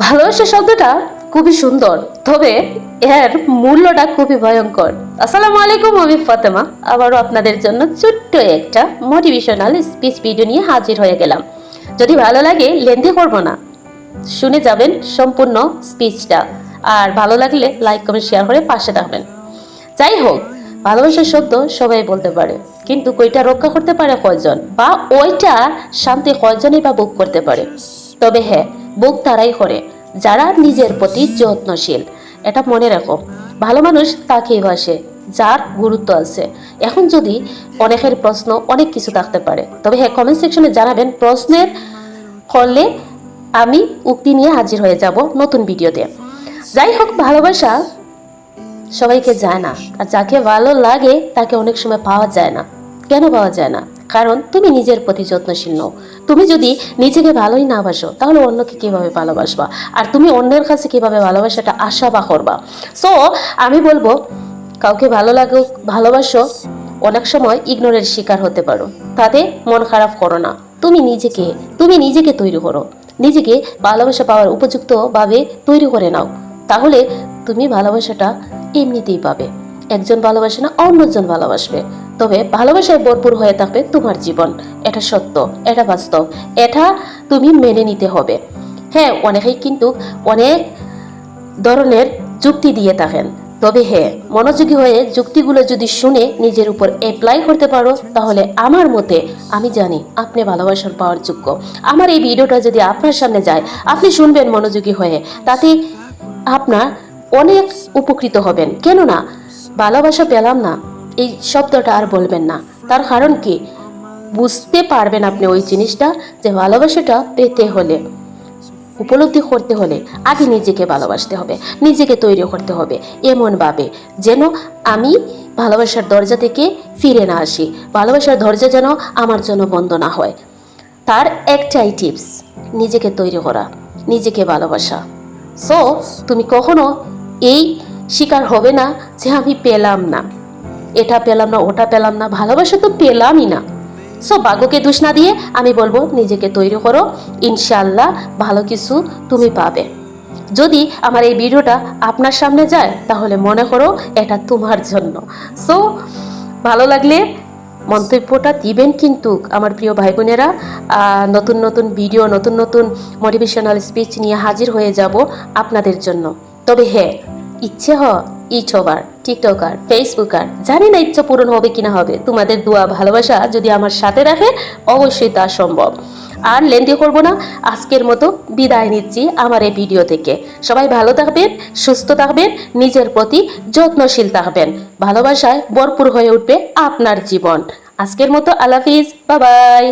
ভালোবাসা শব্দটা খুবই সুন্দর, তবে এর মূল্যটা খুবই ভয়ঙ্কর। আসসালামু আলাইকুম, আমি ফাতেমা। আবারও আপনাদের জন্য ছোট্ট একটা মোটিভেশনাল স্পিচ ভিডিও নিয়ে হাজির হয়ে গেলাম। যদি ভালো লাগে লেন্দি করব না। শুনে যাবেন সম্পূর্ণ স্পিচটা আর ভালো লাগলে লাইক কমেন্ট শেয়ার করে পাশে থাকবেন। যাই হোক, ভালোবাসার শব্দ সবাই বলতে পারে। কিন্তু কইটা রক্ষা করতে পারে কয়জন? বা ওইটা শান্তি কয়জনই বা বুক করতে পারে? তবে হ্যাঁ বুক তারাই করে, যারা নিজের প্রতি যত্নশীল। এটা মনে রাখো, ভালো মানুষ তাকেই বাসে যার গুরুত্ব আছে। এখন যদি অনেকের প্রশ্ন অনেক কিছু থাকতে পারে, তবে হ্যাঁ কমেন্ট সেকশনে জানাবেন প্রশ্নের করলে আমি উক্তি নিয়ে হাজির হয়ে যাব নতুন ভিডিওতে। যাই হোক, ভালোবাসা সবাইকে যায় না, আর যাকে ভালো লাগে তাকে অনেক সময় পাওয়া যায় না। কেন পাওয়া যায় না? কারণ তুমি নিজের প্রতি যত্নশীল নও। তুমি যদি নিজেকে ভালোই না বাসো, তাহলে অন্যকে কীভাবে ভালোবাসবা? আর তুমি অন্যের কাছে কীভাবে ভালোবাসাটা আশা বা করবা? সো আমি বলব, কাউকে ভালো লাগুক, ভালোবাসো, অনেক সময় ইগনোরের শিকার হতে পারো। তাতে মন খারাপ করো না। তুমি নিজেকে তুমি নিজেকে তৈরি করো। নিজেকে ভালোবাসা পাওয়ার উপযুক্তভাবে তৈরি করে নাও। তাহলে তুমি ভালোবাসাটা এমনিতেই পাবে। একজন ভালোবাসে না, অন্যজন ভালোবাসবে। তবে ভালোবাসায় ভরপুর হয়ে থাকবে তোমার জীবন। এটা সত্য, এটা বাস্তব। এটা তুমি মেনে নিতে হবে। হ্যাঁ অনেকেই কিন্তু অনেক ধরনের যুক্তি দিয়ে থাকেন। তবে হ্যাঁ মনোযোগী হয়ে যুক্তিগুলো যদি শুনে নিজের উপর অ্যাপ্লাই করতে পারো, তাহলে আমার মতে আমি জানি আপনি ভালোবাসার পাওয়ার যোগ্য। আমার এই ভিডিওটা যদি আপনার সামনে যায়, আপনি শুনবেন মনোযোগী হয়ে। তাতে আপনার অনেক উপকৃত হবেন। কেননা, ভালোবাসা পেলাম না। এই শব্দটা আর বলবেন না। তার কারণ কি? বুঝতে পারবেন আপনি ওই জিনিসটা যে ভালোবাসাটা পেতে হলে, উপলব্ধি করতে হলে আগে নিজেকে ভালোবাসতে হবে, নিজেকে তৈরি করতে হবে এমনভাবে যেন আমি ভালোবাসার দরজা থেকে ফিরে না আসি, ভালোবাসার দরজা যেন আমার জন্য বন্ধ না হয়। তার একটাই টিপস, নিজেকে তৈরি করা, নিজেকে ভালোবাসা। সো তুমি কখনো এই শিকার হবে না যে আমি পেলাম না। এটা পেলাম না, ওটা পেলাম না, ভালোবাসা তো পেলামই না। সো ভাগ্যকে দোষ না দিয়ে আমি বলব, নিজেকে তৈরি করো। ইনশাল্লাহ ভালো কিছু তুমি পাবে। যদি আমার এই ভিডিওটা আপনার সামনে যায়, তাহলে মনে করো এটা তোমার জন্য। সো ভালো লাগলে মন্তব্যটা দিবেন কিন্তু আমার প্রিয় ভাই বোনেরা নতুন নতুন ভিডিও, নতুন নতুন মোটিভেশনাল স্পিচ নিয়ে হাজির হয়ে যাব আপনাদের জন্য। তবে হ্যাঁ ইচ্ছে হ ইউটিউবার টিকটকার ফেসবুকার জানি না ইচ্ছা পূরণ হবে কিনা হবে। তোমাদের দোয়া, ভালোবাসা যদি আমার সাথে রাখে অবশ্যই তা সম্ভব। আর লেন্দি করব না, আজকের মতো বিদায় নিচ্ছি আমার এই ভিডিও থেকে। সবাই ভালো থাকবেন, সুস্থ থাকবেন, নিজের প্রতি যত্নশীল থাকবেন। ভালোবাসায় ভরপুর হয়ে উঠবে আপনার জীবন। আজকের মতো আলাফিজ বাবাই।